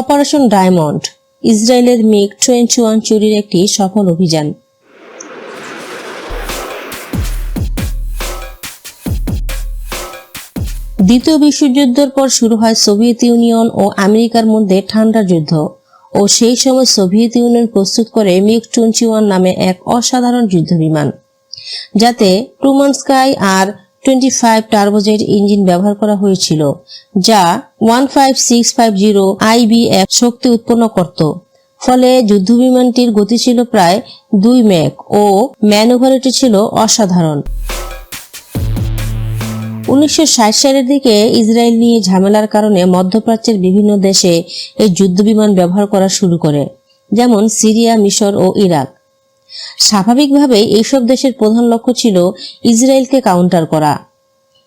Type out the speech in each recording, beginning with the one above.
Operation diamond, ইসরায়েলের MiG twenty one চুরির একটি সফল অভিযান। দ্বিতীয় বিশ্বযুদ্ধের পর শুরু হয় সোভিয়েত ইউনিয়ন ও আমেরিকার মধ্যে ঠান্ডা যুদ্ধ ও সেই সময় সোভিয়েত ইউনিয়ন প্রস্তুত করে মিগ টোয়েন্টি ওয়ান নামে এক অসাধারণ যুদ্ধ বিমান। যাতে Tumansky R twenty five turbojet engine ব্যবহার করা হয়েছিল, যা one five six five zero IBF শক্তি উৎপন্ন করত। ফলে যুদ্ধবিমানটির গতি ছিল প্রায় দুই মেক ও ম্যানুভারিটি ছিল অসাধারণ। উনিশশো ষাট সালের দিকে ইসরায়েল নিয়ে ঝামেলার কারণে মধ্যপ্রাচ্যের বিভিন্ন দেশে এই যুদ্ধবিমান ব্যবহার করা শুরু করে, যেমন সিরিয়া, মিশর ও ইরাক। স্বাভাবিকভাবেই এইসব দেশের প্রধান লক্ষ্য ছিল ইসরায়েলকে কাউন্টার করা।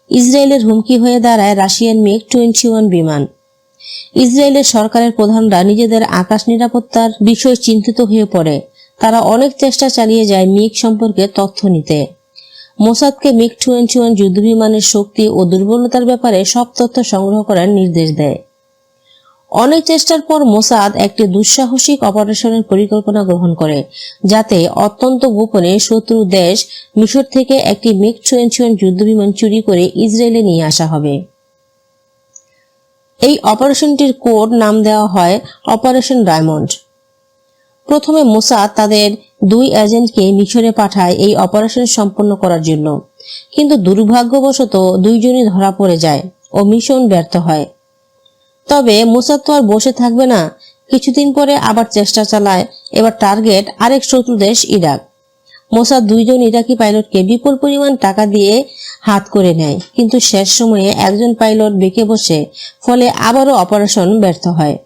ইসরায়েলের হুমকি হয়ে দাঁড়ায় রাশিয়ান মিগ টোয়েন্টি ওয়ান বিমান। ইসরায়েলের সরকারের প্রধানরা নিজেদের আকাশ নিরাপত্তার বিষয়ে চিন্তিত হয়ে পড়ে। তারা অনেক চেষ্টা চালিয়ে যায় মিগ সম্পর্কে তথ্য নিতে। মোসাদকে মিগ টোয়েন্টি ওয়ান যুদ্ধবিমানের শক্তি ও দুর্বলতার ব্যাপারে সব তথ্য সংগ্রহ করার নির্দেশ দেয়। অনেক চেষ্টার পর মোসাদ একটি দুঃসাহসিক অপারেশনের পরিকল্পনা গ্রহণ করে, যাতে অত্যন্ত গোপনে শত্রু দেশ মিশর থেকে একটি টোয়েন্টি ওয়ান যুদ্ধবিমান চুরি করে ইসরায়েলে নিয়ে আসা হবে। এই অপারেশনটির কোড নাম দেওয়া হয় অপারেশন ডায়মন্ড। প্রথমে মোসাদ তাদের দুই এজেন্টকে মিশরে পাঠায় এই অপারেশন সম্পন্ন করার জন্য। কিন্তু দুর্ভাগ্যবশত দুইজনই ধরা পড়ে যায় ও মিশন ব্যর্থ হয়। তবে মোসাদ তো আর বসে থাকবে না। কিছুদিন পরে আবার চেষ্টা চালায়। এবার টার্গেট আরেক শত্রু দেশ ইরাক। মোসাদ দুইজন ইরাকি পাইলটকে বিপুল পরিমাণ টাকা দিয়ে হাত করে নেয়। কিন্তু শেষ সময়ে একজন পাইলট বেঁকে বসে, ফলে আবারও অপারেশন ব্যর্থ হয়।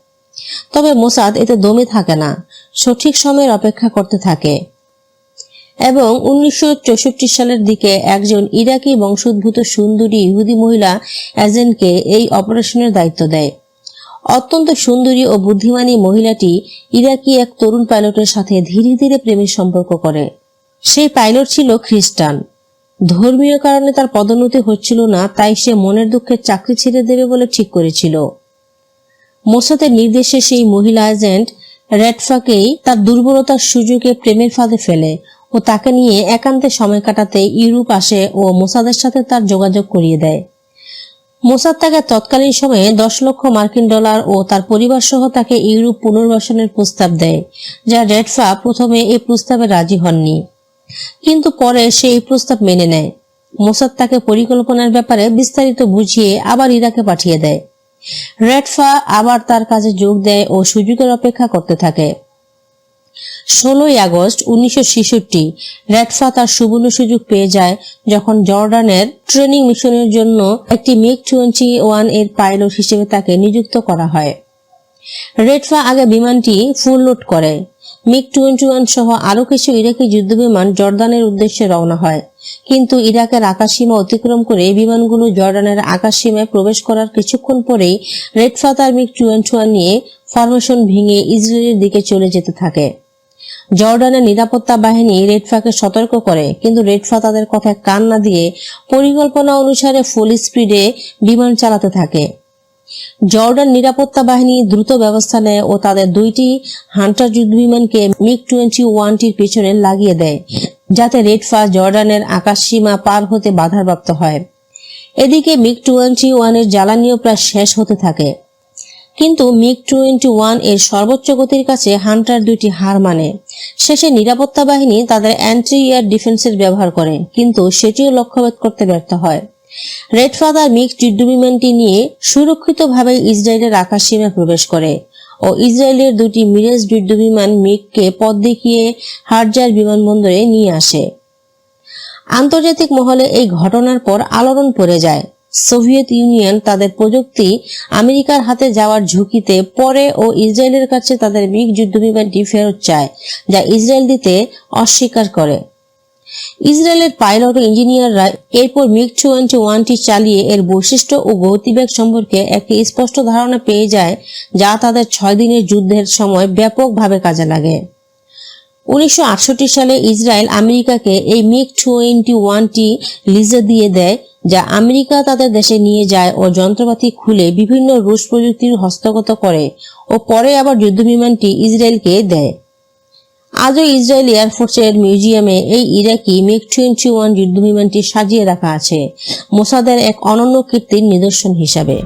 তবে মোসাদ এতে দমে থাকে না, সঠিক সময়ের অপেক্ষা করতে থাকে। এবং উনিশশো চৌষট্টি সালের দিকে একজন ইরাকি বংশোদ্ভূত সুন্দরী ইহুদি মহিলা এজেন্টকে এই অপারেশনের দায়িত্ব দেয়। অত্যন্ত সুন্দরী ও বুদ্ধিমানী মহিলাটি ইরাকি এক তরুণ পাইলটের সাথে ধীরে ধীরে প্রেমের সম্পর্ক করে। সেই পাইলট ছিল খ্রিস্টান। ধর্মীয় কারণে তার পদোন্নতি হচ্ছিল না, তাই সে মনের দুঃখে চাকরি ছেড়ে দেবে বলে ঠিক করেছিল। মোসাদের নির্দেশে সেই মহিলা এজেন্ট রেডফাকেই তার দুর্বলতার সুযোগে প্রেমের ফাঁদে ফেলে ও তাকে নিয়ে একান্তে সময় কাটাতে ইউরোপ আসে ও মোসাদের সাথে তার যোগাযোগ করিয়ে দেয়। মোসাদ তাকে তৎকালীন সময়ে দশ লক্ষ মার্কিন ডলার ও তার পরিবার সহ তাকে ইউরোপ পুনর্বাসনের প্রস্তাব দেয়, যা রেডফা প্রথমে এই প্রস্তাবে রাজি হননি। কিন্তু পরে সে এই প্রস্তাব মেনে নেয়। মোসাদ তাকে পরিকল্পনার ব্যাপারে বিস্তারিত বুঝিয়ে আবার ইরাকে পাঠিয়ে দেয়। রেডফা আবার তার কাজে যোগ দেয় ও সুযোগের অপেক্ষা করতে থাকে। ষোলোই আগস্ট উনিশশো ছেষট্টি রেডফা তার সুবর্ণ সুযোগ পেয়ে যায় যখন জর্ডানের ট্রেনিং মিশনের জন্য একটি মিগ টোয়েন্টি ওয়ানের পাইলট হিসেবে তাকে নিযুক্ত করা হয়। রেডফা আগে বিমানটি ফুল লোড করে। মিগ টোয়েন্টি ওয়ান সহ আরও কিছু ইরাকি যুদ্ধবিমান জর্দানের উদ্দেশ্যে রওনা হয়। কিন্তু ইরাকের আকাশসীমা অতিক্রম করে বিমানগুলো জর্ডানের আকাশসীমায় প্রবেশ করার কিছুক্ষণ পরেই রেডফা তার মিগ টোয়েন্টি ওয়ান নিয়ে ফরমেশন ভেঙে ইসরায়েলের দিকে চলে যেতে থাকে। জর্ডানের নিরাপত্তা বাহিনী রেডফাকে সতর্ক করে, কিন্তু রেডফা তাদের কথায় কান না দিয়ে পরিকল্পনা অনুসারে ফুল স্পিডে বিমান চালাতে থাকে। জর্ডান নিরাপত্তা বাহিনী দ্রুত ব্যবস্থা নেয় ও তাদের দুইটি হান্টার যুদ্ধবিমানকে মিগ টোয়েন্টি ওয়ানটির পিছনে লাগিয়ে দেয়, যাতে রেডফা জর্ডানের আকাশসীমা পার হতে বাধাপ্রাপ্ত হয়। এদিকে মিগ টোয়েন্টি ওয়ানের জ্বালানিও প্রায় শেষ হতে থাকে। কিন্তু মিগ টোয়েন্টি ওয়ানের সর্বোচ্চ গতির কাছে হান্টার দুইটি হার মানে। শেষে নিরাপত্তা বাহিনী তাদের অ্যান্টি এয়ার ডিফেন্সের ব্যবহার করে, কিন্তু সেটিও লক্ষ্যভেদ করতে ব্যর্থ হয়। রেড ফাদার মিগ যুদ্ধবিমানটি নিয়ে সুরক্ষিতভাবে ইসরায়েলের আকাশসীমায় প্রবেশ করে ও ইসরায়েলের দুটি মিরেজ যুদ্ধবিমান মিগকে পথ দেখিয়ে হারজার বিমানবন্দরে নিয়ে আসে। আন্তর্জাতিক মহলে এই ঘটনার পর আলোড়ন পড়ে যায়। সোভিয়েত ইউনিয়ন তাদের প্রযুক্তি আমেরিকার হাতে যাওয়ার ঝুঁকিতে পরে ও ইসরায়েলের কাছে তাদের মিগ যুদ্ধবিমানটি ফেরত চায়, যা ইসরায়েল দিতে অস্বীকার করে। ইসরায়েলের পাইলট ইঞ্জিনিয়াররা এরপর মিগ টোয়েন্টি ওয়ানটি চালিয়ে এর বৈশিষ্ট্য ও গতিবেগ সম্পর্কে একটি স্পষ্ট ধারণা পেয়ে যায়, যা তাদের ছয় দিনের যুদ্ধের সময় ব্যাপকভাবে কাজে লাগে। উনিশশো আটষট্টি সালে ইসরায়েল আমেরিকাকে এই মিগ টোয়েন্টি ওয়ানটি লিজে দিয়ে দেয়, যা আমেরিকা তাদের দেশে নিয়ে যায় ও যন্ত্রপাতি খুলে বিভিন্ন রুশ প্রযুক্তির হস্তগত করে ও পরে আবার যুদ্ধবিমানটি ইসরায়েলকে দেয়। আজও ইসরায়েল এয়ারফোর্সের মিউজিয়ামে এই ইরাকি মিগ টোয়েন্টি ওয়ান যুদ্ধবিমানটি সাজিয়ে রাখা আছে, মোসাদের এক অনন্য কীর্তির নিদর্শন হিসাবে।